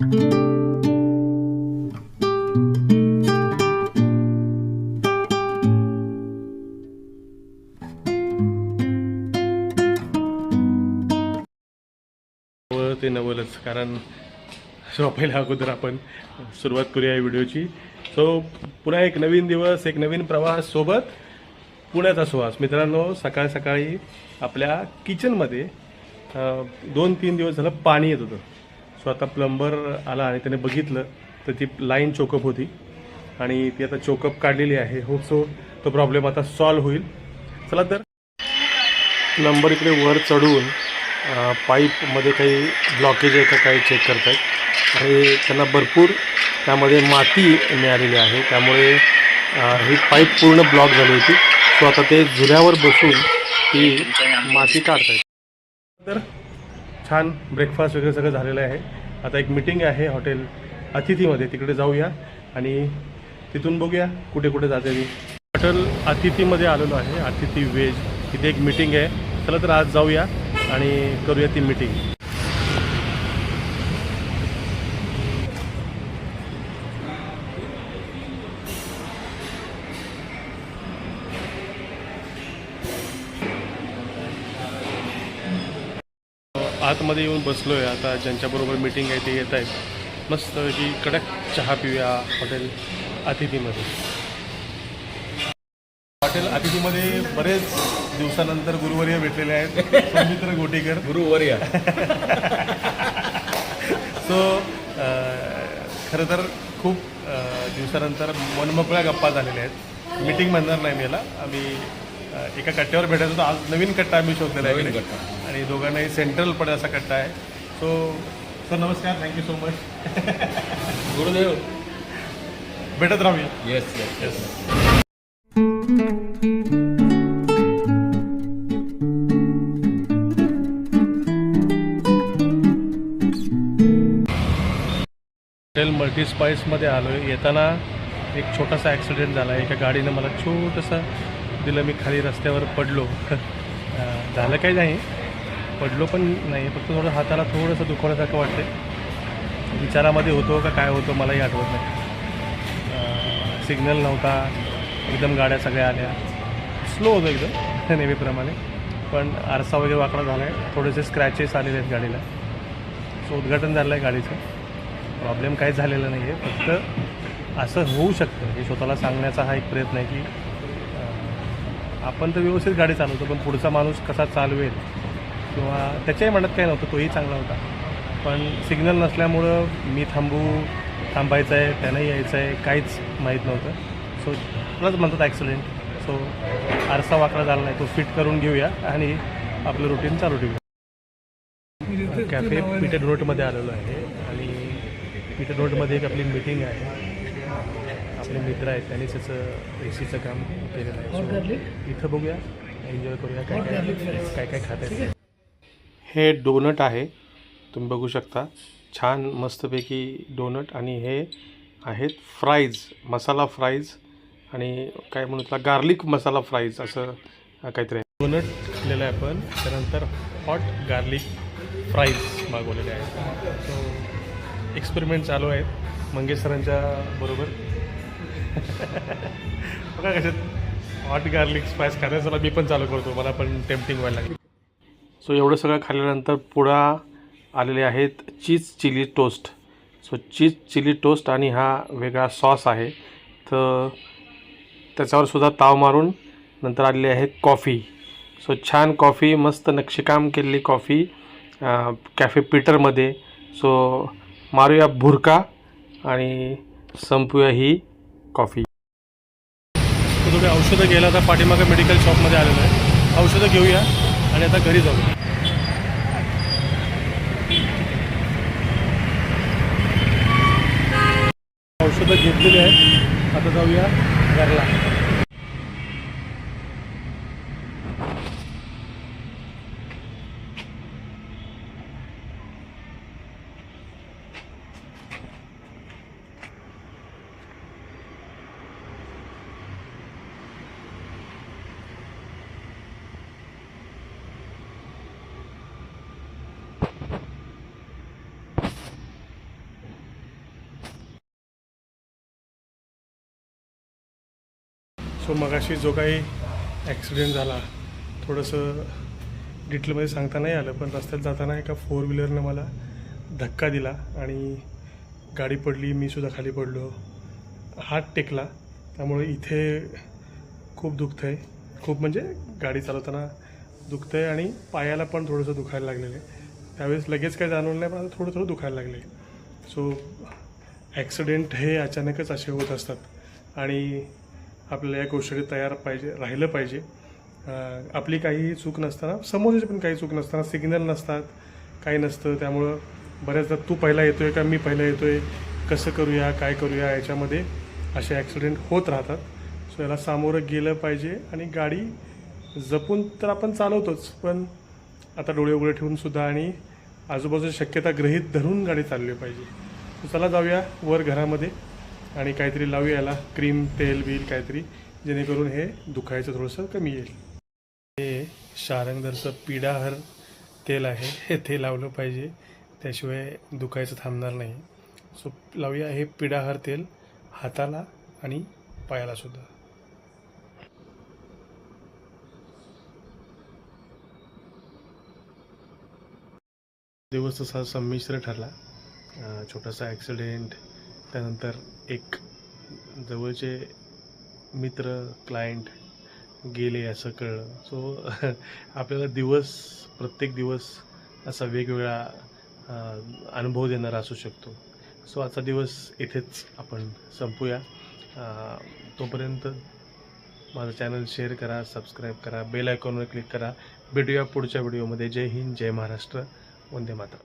ते नवलच कारण झोपायला अगोदर आपण सुरुवात करूया या व्हिडिओची. सो पुन्हा एक नवीन दिवस एक नवीन प्रवास सोबत पुण्याचा सुवास. मित्रांनो सकाळ सकाळी आपल्या किचनमध्ये दोन तीन दिवस झालं पाणी येत होतं. सो आता प्लंबर आला आणि त्याने बघितलं तर ती लाईन चोकअप होती. आणि ती आता चोकअप काढलेली आहे. होप सो तो प्रॉब्लेम आता सॉल्व्ह होईल. चला तर. प्लंबर इकडे वर चढून पाईपमध्ये काही ब्लॉकेज आहे का काही चेक करत आहेत आणि त्यांना भरपूर त्यामध्ये माती मिळालेली आहे. त्यामुळे ही पाईप पूर्ण ब्लॉक झाली होती. सो आता ते झुल्यावर बसून ती माती काढत आहेत तर छान ब्रेकफास्ट वगैरे सगळं झालेलं आहे. आता एक मिटिंग आहे हॉटेल अतिथीमध्ये. तिकडे जाऊया आणि तिथून बघूया कुठे कुठे जाते ती. हॉटेल अतिथीमध्ये आलेलो आहे अतिथी वेज तिथे एक मिटिंग आहे. चला तर आज जाऊया आणि करूया ती मिटिंग आतमध्ये येऊन बसलो आहे आता ज्यांच्याबरोबर मिटिंग आहे ते येत आहेत. मस्त की कडक चहा पिऊया हॉटेल अतिथीमध्ये. हॉटेल अतिथीमध्ये बरेच दिवसानंतर गुरुवर्य भेटलेले आहेत. सौमित्र गोटेकर. गुरुवर्य. सो खरं तर खूप दिवसानंतर मनमोकळ्या गप्पा झालेल्या आहेत. मीटिंग म्हणणार नाही मी याला. आम्ही एका कट्ट्यावर भेटायचो होतो. आज नवीन कट्टा आम्ही शोधलेला आहे नवीन इकडे. कट्टा. आणि दोघांनाही सेंट्रल पडेल असा कट्टा आहे. सो सर नमस्कार थँक्यू सो मच गुरुदेव. भेटत राहूया. येस येस येस हॉटेल मल्टीस्पाईसमध्ये आलो आहे येताना एक छोटासा ॲक्सिडेंट झाला. एका गाडीनं मला छोटंसं सुरुवातीला मी खाली रस्त्यावर पडलो. झालं काही नाही. पडलो पण नाही. फक्त थोडं हाताला थोडंसं दुखवण्यासारखं वाटतं विचारामध्ये होतो का काय होतं मलाही आठवत नाही. सिग्नल नव्हता. एकदम गाड्या सगळ्या आल्या. स्लो होतो एकदम नेहमीप्रमाणे. पण आरसा वगैरे वाकडा झाला आहे थोडेसे स्क्रॅचेस आलेले आहेत गाडीला. सो उद्घाटन झालं आहे गाडीचं. प्रॉब्लेम काहीच झालेला नाही आहे फक्त असं होऊ शकतं. हे स्वतःला सांगण्याचा हा एक प्रयत्न आहे की आपण तर व्यवस्थित गाडी चालवतो पण पुढचा माणूस कसा चालवेल किंवा त्याच्याही म्हणत काही नव्हतं तोही चांगला होता. पण सिग्नल नसल्यामुळं मी थांबू थांबायचं आहे त्यानं यायचं आहे काहीच माहीत नव्हतं. सो तुलाच म्हणतात ॲक्सिडेंट सो आरसा वाकडा झाला नाही तो फिट करून घेऊया आणि आपलं रुटीन चालू ठेवूया. कॅफे पीटर रोडमध्ये आलेलो आहे आणि पीटर रोडमध्ये एक आपली मीटिंग आहे. आपले मित्र आहेत त्यांनीच त्याचं ए सीचं काम केलेलं आहे. इथं बघूया एन्जॉय करूया काय काय काय काय खात आहेत. हे डोनट आहे तुम्ही बघू शकता. छान मस्तपैकी डोनट आणि हे आहेत फ्राईज मसाला फ्राईज आणि काय म्हणू त्याला गार्लिक मसाला फ्राईज असं काहीतरी आहे. डोनट खाल्लेलं आहे आपण त्यानंतर हॉट गार्लिक फ्राईज मागवलेले आहेत. सो एक्सपेरिमेंट चालू आहेत मंगेश सरांच्या बरोबर. बघा कसे हॉट गार्लिक स्पायस खाण्याचा. मी पण चालू करतो. मला पण टेम्पटिंग व्हायला लागली. सो एवढं सगळं खाल्ल्यानंतर पुढा आलेले आहेत cheese chilli toast so cheese chilli toast आणि हा वेगळा सॉस आहे. तर त्याच्यावर सुद्धा ताव मारून नंतर आलेली आहे कॉफी सो छान कॉफी मस्त नक्षीकाम केलेली कॉफी कॅफे पीटरमध्ये सो मारूया भुरका आणि संपूया ही कॉफी. तर थोडी औषधं घ्यायला आता पाठीमागे मेडिकल शॉपमध्ये आलेलं आहे. औषधं घेऊया आणि आता घरी जाऊ औषधं घेतलेली आहेत. आता जाऊया घरला. सो मगाशी जो काही ॲक्सिडेंट झाला थोडंसं डिटेलमध्ये सांगता नाही आलं पण रस्त्यात जाताना एका फोर व्हीलरनं मला धक्का दिला आणि गाडी पडली मी सुद्धा खाली पडलो. हात टेकला त्यामुळे इथे खूप दुखतं आहे खूप म्हणजे गाडी चालवताना दुखतं आहे आणि पायाला पण थोडंसं दुखायला लागलेलं आहे. त्यावेळेस लगेच काही जाणवलं नाही पण आता थोडं थोडं दुखायला लागले सो ॲक्सिडेंट हे अचानकच असे होत असतात. आणि आपल्याला या गोष्टी तयार पाहिजे राहिलं पाहिजे. आपली काही चूक नसताना समोरची पण काही चूक नसताना सिग्नल नसतात काही नसतं. त्यामुळं बऱ्याचदा तू पहिला येतो आहे का मी पहिला येतो आहे कसं करूया काय करूया याच्यामध्ये असे ॲक्सिडेंट होत राहतात. सो याला सामोरं गेलं पाहिजे आणि गाडी जपून तर आपण चालवतोच पण आता डोळे उघडे ठेवून सुद्धा आणि आजूबाजूची शक्यता गृहीत धरून गाडी चालली पाहिजे. चला जाऊया वर घरामध्ये. आणि काहीतरी लावू याला. क्रीम तेल बिल काहीतरी जेणेकरून हे दुखायचं थोडंसं कमी येईल. हे शारंगधरचं पिडाहर तेल आहे. हे ते लावलं पाहिजे. त्याशिवाय दुखायचं थांबणार नाही. सो लावूया हे पिडाहर तेल हाताला आणि पायाला सुद्धा. दिवस तसा संमिश्र ठरला. छोटासा ॲक्सिडेंट त्यानंतर एक जवळचे मित्र क्लायंट गेले असं कळलं. सो आपल्याला दिवस प्रत्येक दिवस असा वेगवेगळा अनुभव देणारा असू शकतो. सो आजचा दिवस इथेच आपण संपूया. तोपर्यंत माझं चॅनल शेअर करा सबस्क्राईब करा बेल आयकॉनवर क्लिक करा. भेटूया पुढच्या व्हिडिओमध्ये जय हिंद जय महाराष्ट्र. वंदे मातरम.